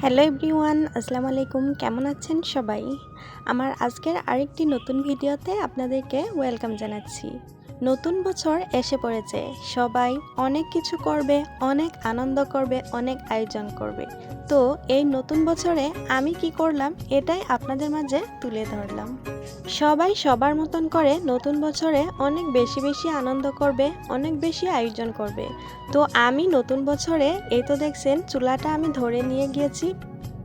Hello everyone, আসসালামু আলাইকুম। কেমন আছেন সবাই? আমার আজকের আরেকটি নতুন ভিডিওতে আপনাদেরকে ওয়েলকাম জানাচ্ছি। নতুন বছর এসে পড়েছে। সবাই অনেক কিছু করবে, অনেক আনন্দ করবে, অনেক আয়োজন করবে। তো এই নতুন বছরে আমি কি করলাম, এটাই আপনাদের মাঝে তুলে ধরলাম। সবাই সবার মতন করে নতুন বছরে অনেক বেশি বেশি আনন্দ করবে, অনেক বেশি আয়োজন করবে। তো আমি নতুন বছরে এই তো দেখছেন, চুলাটা আমি ধরে নিয়ে গিয়েছি।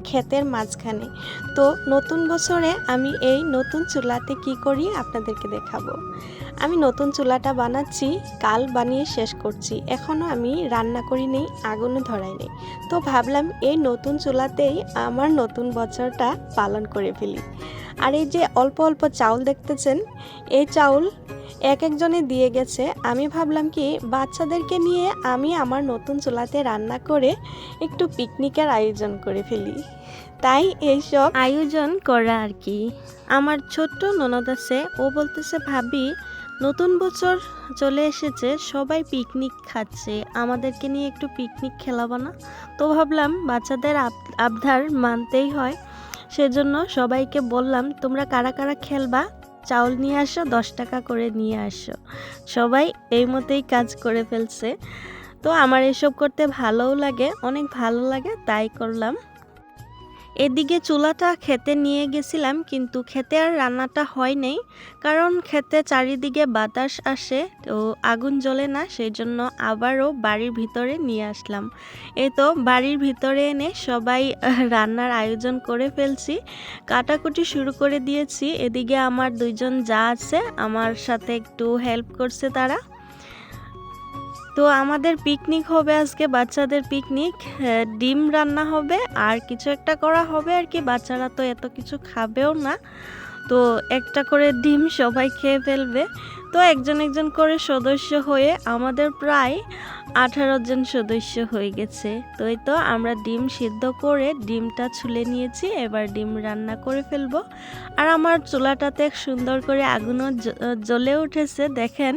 ক্ষেতের মাঝখানে। তো নতুন বছরে আমি এই নতুন চুলাতে কি করি আপনাদেরকে দেখাবো। আমি নতুন চুলাটা বানাচ্ছি, কাল বানিয়ে শেষ করছি। এখনও আমি রান্না করি নেই, আগুনও ধরাই নেই। তো ভাবলাম এই নতুন চুলাতেই আমার নতুন বছরটা পালন করে ফেলি। আর এই যে অল্প অল্প চাউল দেখতেছেন, এই চাউল এক একজনে দিয়ে গেছে। আমি ভাবলাম কি, বাচ্চাদেরকে নিয়ে আমি আমার নতুন চুলাতে রান্না করে একটু পিকনিকের আয়োজন করে ফেলি। তাই এইসব আয়োজন করা আর কি। আমার ছোট্ট ননদ আছে, ও বলতেছে, ভাবি, নতুন বছর চলে এসেছে, সবাই পিকনিক খাচ্ছে, আমাদেরকে নিয়ে একটু পিকনিক খেলাবো না? তো ভাবলাম, বাচ্চাদের আব- আবদার মানতেই হয়। সেজন্য সবাইকে বললাম, তোমরা কারা কারা খেলবা? চাউল নিয়ে আসো, দশ টাকা করে নিয়ে আসো। সবাই এই মতেই কাজ করে ফেলছে। তো আমার এসব করতে ভালোও লাগে, অনেক ভালো লাগে, তাই করলাম। এদিকে চুলাটা খেতে নিয়ে গেছিলাম, কিন্তু খেতে আর রান্নাটা হয় নাই কারণ খেতে চারিদিকে বাতাস আসে, তো আগুন জ্বলে না সেই জন্য আবারও বাড়ির ভিতরে নিয়ে আসলাম। এই তো বাড়ির ভিতরে এনে সবাই রান্নার আয়োজন করে ফেলছি, কাটাকুটি শুরু করে দিয়েছি, এদিকে আমার দুইজন যা আছে, আমার সাথে একটু হেল্প করছে তারা। তো আমাদের পিকনিক হবে আজকে, বাচ্চাদের পিকনিক ডিম রান্না হবে, আর কিছু একটা করা হবে আর কি, বাচ্চারা তো এত কিছু খাবেও না। তো একটা করে ডিম সবাই খেয়ে ফেলবে। তো একজন একজন করে সদস্য হয়ে আমাদের প্রায় আঠারো জন সদস্য হয়ে গেছে। তো এই তো আমরা ডিম সিদ্ধ করে ডিমটা ছুলে নিয়েছি, এবার ডিম রান্না করে ফেলব। আর আমার চুলাটাতে সুন্দর করে আগুনও জ্বলে উঠেছে, দেখেন।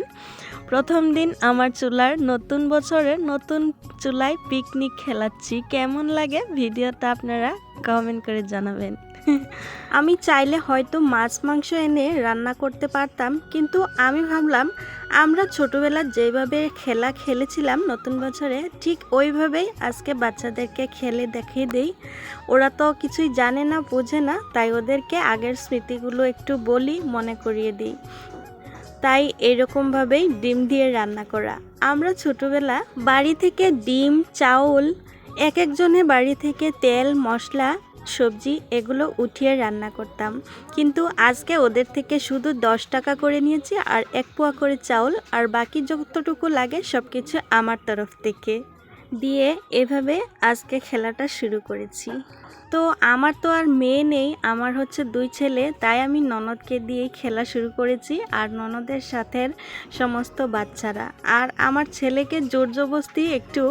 প্রথম দিন আমার চুলার নতুন বছরের নতুন চুলায় পিকনিক খেলাচ্ছি। কেমন লাগে ভিডিওটা আপনারা কমেন্ট করে জানাবেন। আমি চাইলে হয়তো মাছ, মাংস এনে রান্না করতে পারতাম, কিন্তু আমি ভাবলাম, আমরা ছোটবেলায় যেভাবে খেলা খেলেছিলাম নতুন বছরে, ঠিক ওইভাবেই আজকে বাচ্চাদেরকে খেলে দেখিয়ে দেই। ওরা তো কিছুই জানে না, বোঝে না, তাই ওদেরকে আগের স্মৃতিগুলো একটু বলি, মনে করিয়ে দিই। তাই এরকমভাবেই ডিম দিয়ে রান্না করা। আমরা ছোটবেলা বাড়ি থেকে ডিম, চাউল, এক একজনে বাড়ি থেকে তেল, মশলা, সবজি এগুলো উঠিয়ে রান্না করতাম। কিন্তু আজকে ওদের থেকে শুধু দশ টাকা করে নিয়েছি আর এক পোয়া করে চাউল আর বাকি যতটুকু লাগে সব কিছু আমার তরফ থেকে। দিয়ে এভাবে আজকে খেলাটা শুরু করেছি। তো আমার তো আর মেয়ে নেই, আমার হচ্ছে দুই ছেলে, তাই আমি ননদকে দিয়েই খেলা শুরু করেছি আর ননদের সাথে সমস্ত বাচ্চারা। আর আমার ছেলেকে জোর জবস্তি একটু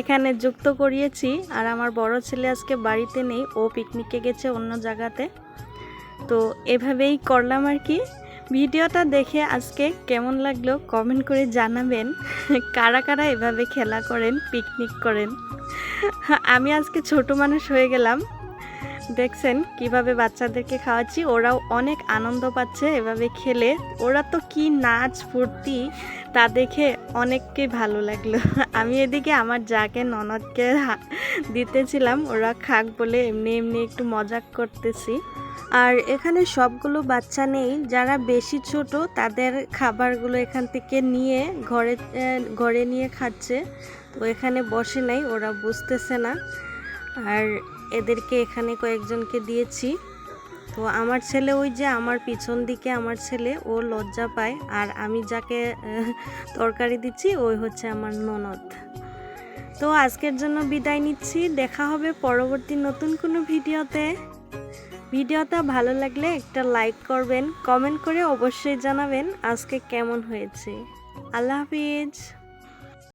এখানে যুক্ত করিয়েছি, আর আমার বড় ছেলে আজকে বাড়িতে নেই, ও পিকনিকে গেছে অন্য জায়গাতে। তো এভাবেই করলাম আর কি। ভিডিওটা দেখে আজকে কেমন লাগল কমেন্ট করে জানাবেন। কারা কারা এভাবে খেলা করেন পিকনিক করেন? আমি আজকে ছোট মানুষ হয়ে গেলাম। দেখছেন কীভাবে বাচ্চাদেরকে খাওয়াচ্ছি, ওরাও অনেক আনন্দ পাচ্ছে এভাবে খেলে। ওরা তো কি নাচ, ফুর্তি, তা দেখে অনেককে ভালো লাগল। আমি এদিকে আমার যাকে ননদকে দিতেছিলাম, ওরা খাক বলে এমনি এমনি একটু মজাক করতেছি। আর এখানে সবগুলো বাচ্চা নেই। যারা বেশি ছোট, তাদের খাবারগুলো এখান থেকে নিয়ে ঘরে ঘরে নিয়ে খাচ্ছে। তো এখানে বসে নাই, ওরা বুঝতেছে না। আর এদেরকে এখানে কয়েকজনকে দিয়েছি। তো আমার ছেলে ওই যে আমার পিছন দিকে আমার ছেলে, ও লজ্জা পায়। আর আমি যাকে তরকারি দিচ্ছি, ওই হচ্ছে আমার ননদ। তো আজকের জন্য বিদায় নিচ্ছি। দেখা হবে পরবর্তী নতুন কোনো ভিডিওতে। ভিডিওটা ভালো লাগলে একটা লাইক করবেন, কমেন্ট করে অবশ্যই জানাবেন আজকে কেমন হয়েছে। আল্লাহ হাফিজ।